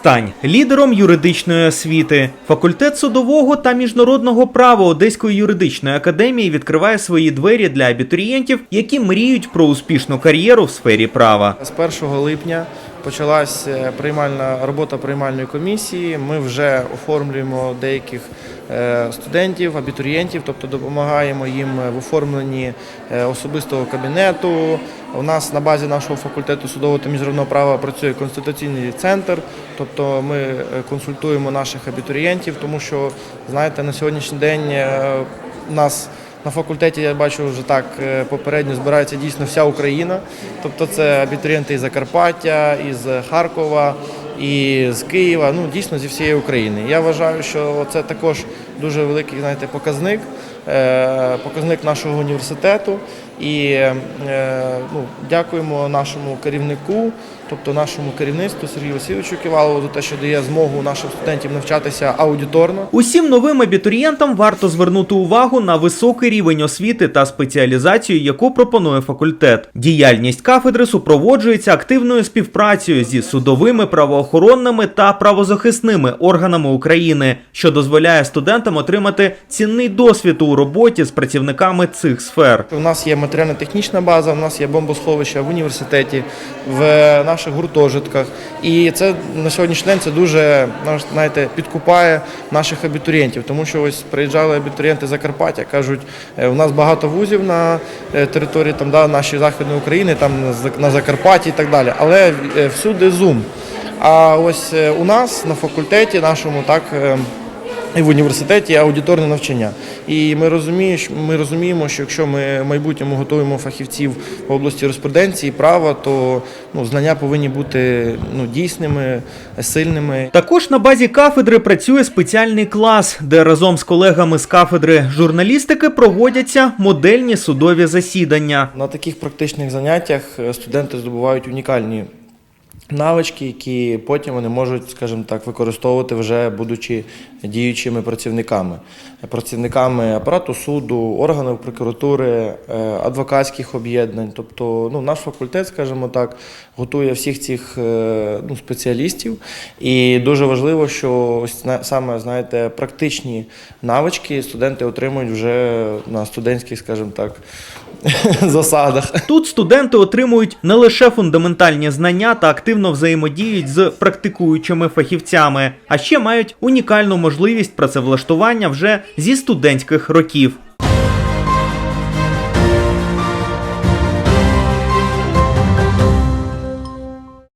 Стань лідером юридичної освіти. Факультет судового та міжнародного права Одеської юридичної академії відкриває свої двері для абітурієнтів, які мріють про успішну кар'єру в сфері права. З 1 липня почалась е, приймальна робота приймальної комісії. Ми вже оформлюємо деяких е, студентів, абітурієнтів, тобто допомагаємо їм в оформленні е, особистого кабінету. У нас на базі нашого факультету судового та міжнародного права працює конституційний центр, тобто ми консультуємо наших абітурієнтів, тому що знаєте, на сьогоднішній день у нас на факультеті я бачу вже так е, попередньо збирається дійсно вся Україна. Тобто це абітурієнти із Закарпаття, із Харкова, і з Києва, ну дійсно зі всієї України. Я вважаю, що це також дуже великий знаєте, показник, показник нашого університету. І е, ну, дякуємо нашому керівнику, тобто нашому керівництву Сергію Васильовичу Ківалову за те, що дає змогу нашим студентам навчатися аудиторно. Усім новим абітурієнтам варто звернути увагу на високий рівень освіти та спеціалізацію, яку пропонує факультет. Діяльність кафедри супроводжується активною співпрацею зі судовими, правоохоронними та правозахисними органами України, що дозволяє студентам отримати цінний досвід у роботі з працівниками цих сфер. У нас є матеріально-технічна база, у нас є бомбосховища в університеті, в наших гуртожитках. І це на сьогоднішній день це дуже знаєте, підкупає наших абітурієнтів, тому що ось приїжджали абітурієнти Закарпаття, кажуть, «Е, у нас багато вузів на е, території там, да, нашої Західної України, там на Закарпатті і так далі. Але е, всюди зум. А ось у нас на факультеті нашому так. І в університеті аудиторне навчання. І ми розуміємо, що- ми розуміємо, що якщо ми в майбутньому готуємо фахівців в області юриспруденції, права, то ну, знання повинні бути ну, дійсними, сильними. Також на базі кафедри працює спеціальний клас, де разом з колегами з кафедри журналістики проводяться модельні судові засідання. На таких практичних заняттях е, студенти здобувають унікальні навички, які потім вони можуть, скажімо так, використовувати вже будучи діючими працівниками, працівниками апарату суду, органів прокуратури, е, адвокатських об'єднань. Тобто, ну, наш факультет, скажімо так, готує всіх цих е, ну, спеціалістів. І дуже важливо, що саме знаєте, практичні навички студенти отримують вже на студентських, скажімо так, засадах. Тут студенти отримують не лише фундаментальні знання та активно взаємодіють з практикуючими фахівцями, а ще мають унікальну можливість працевлаштування вже зі студентських років.